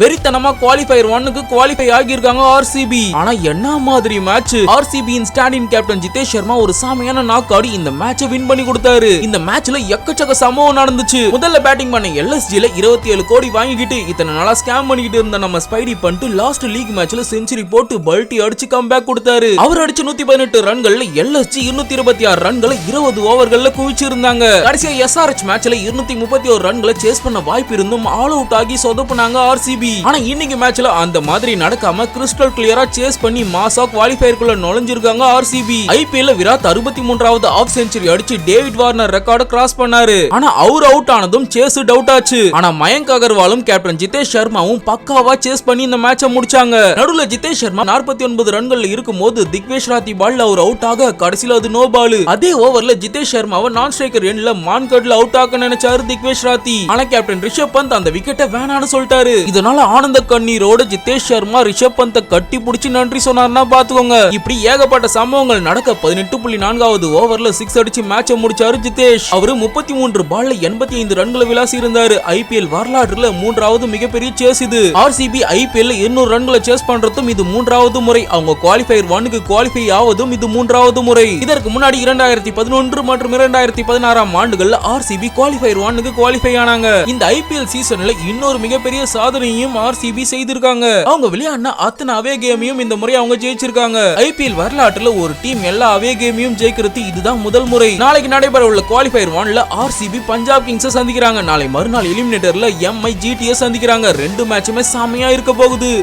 வெறித்தனமா குவாலிஃபயர் ஒன்னுக்கு குவாலிஃபை ஆகியிருக்காங்க ஆர்சிபி ஆனா என்ன மாதிரி மேட்ச் ஆர்சிபியின் ஸ்டாண்டிங் கேப்டன் ஜிதேஷ் சர்மா ஒரு சாமையான நாக் ஆடி இந்த மேட்சை வின் பண்ணி கொடுத்தாரு. இந்த மேட்ச்ல எக்கச்சக்க சம்பவம் நடந்துச்சு. முதல்ல பேட்டிங் பண்ண எல்எஸ்ஜில இருபத்தி ஏழு கோடி வாங்கிக்கிட்டு இத்தனை நாளா ஸ்கேம் பண்ணிக்கிட்டு இருந்த நம்ம ஸ்பைடி பண்ணிட்டு லாஸ்ட் லீக் மேட்ச்ல செஞ்சுரி போட்டு பல்ட்டி அடிச்சு கம்பேக் கொடுத்தாரு. அவர் அடிச்ச நூத்தி பதினெட்டு ரன்கள்ல எல்எஸ்ஜி இருநூத்தி இருபத்தி ஆறு ரன்களை இருபது ஓவர்கள்ல குவிச்சிருந்தாங்க. கடைசியா எஸ்ஆர்எச் மேட்ச்ல இருநூத்தி முப்பத்தி ஒரு ரன்களை சேஸ் பண்ண வாய்ப்பு இருந்தும் ஆல் அவுட் ஆகி சொதப்புனாங்க ஆர்சிபி ஆனா இன்னைக்கு மேட்ச்ல அந்த மாதிரி நடக்காம கிறிஸ்டல் கிளியரா சேஸ் பண்ணி மாசா குவாலிஃபயருக்குள்ள நுழைஞ்சிருக்காங்க ஆர்சிபி ஐபிஎல்ல விராட் அறுபத்தி மூன்றாவது ஆஃப் செஞ்சுரி அடிச்சு டேவிட் வார்னர் ரெக்கார்டு கிராஸ் பண்ணாரு. ஆனா அவர் அவுட் ஆனதும் சேஸ் டவுட் ஆச்சு. ஆனா மயங்க் அகர்வாலும் கேப்டன் ஜிதேஷ் சர்மாவும் பக்காவா சேஸ் பண்ணி இந்த மேட்சை முடிச்சாங்க. நடுவுல ஜிதேஷ் சர்மா நாற்பத்தி ஒன்பது ரன்கள்ல இருக்கும்போது திக்வேஷ் ராத்தி பால்ல அவர் அவுட் ஆக கடைசியில் அது நோ பால் அதே ஓவர்ல ஜிதேஷ் சர்மாவை நான் ஸ்ட்ரைக்கர் எண்ட்ல மான்கட்ல அவுட் ஆக்க நினைச்சாரு திக்வேஷ் ராத்தி. ஆனா கேப்டன் ரிஷப் பந்த் அந்த விக்கெட்டை வேணான்னு சொல்லிட்டாரு. இதனால ஆனந்த கண்ணீரோட ஜிதேஷ் சர்மா ரிஷப் பந்த கட்டி பிடிச்சி நன்றி சொன்னார்னா பாத்துக்கோங்க. இப்படி ஏகப்பட்ட சம்பவங்கள் நடக்க பதினெட்டு புள்ளி நான்காவது ஓவர்ல சிக்ஸ் அடிச்சு மேட்சை முடிச்சாரு ஜிதேஷ். அவரு முப்பத்தி மூன்று பால்ல எண்பத்தி ஐந்து ரன்களை விளாசி இருந்தாரு ஐபிஎல் வரலாற்றுல மூன்றாவது மிகப்பெரிய சேஸ் இது. ஆர்சிபி ஐபிஎல் இருநூறு ரன்களை சேஸ் பண்றதும் இது மூன்றாவது முறை. அவங்க குவாலிஃபயர் ஒன்னுக்கு குவாலிஃபை ஆவதும் இது மூன்றாவது முறை. இதற்கு முன்னாடி இரண்டாயிரத்தி பதினொன்று மற்றும் இரண்டாயிரத்தி பதினாறாம் ஆண்டுகள் ஆர்சிபி குவாலிஃபயர் ஒன்னுக்கு குவாலிஃபை ஆனாங்க. இந்த ஐபிஎல் சீசன்ல இன்னொரு மிகப்பெரிய சாதனையும் ஆர்சிபி செய்திருக்காங்க. அவங்க விளையாடின அத்தனை அவே கேமையும் இந்த முறை அவங்க ஜெயிச்சிருக்காங்க. ஐபிஎல் வரலாற்றுல ஒரு டீம் எல்லா அவே கேமையும் ஜெயிக்கிறது இதுதான் முதல் முறை. நாளைக்கு நடைபெற உள்ள குவாலிஃபயர் ஒன்ல ஆர்சிபி பஞ்சாப் கிங்ஸ் சந்திக்கிறாங்க. நாளை மறுநாள் எலிமினேட்டர்ல எம்ஐ ஜிடிஎஸ் சந்திக்கிறாங்க. ரெண்டு மேட்சுமே செமையா இருக்க போகுது.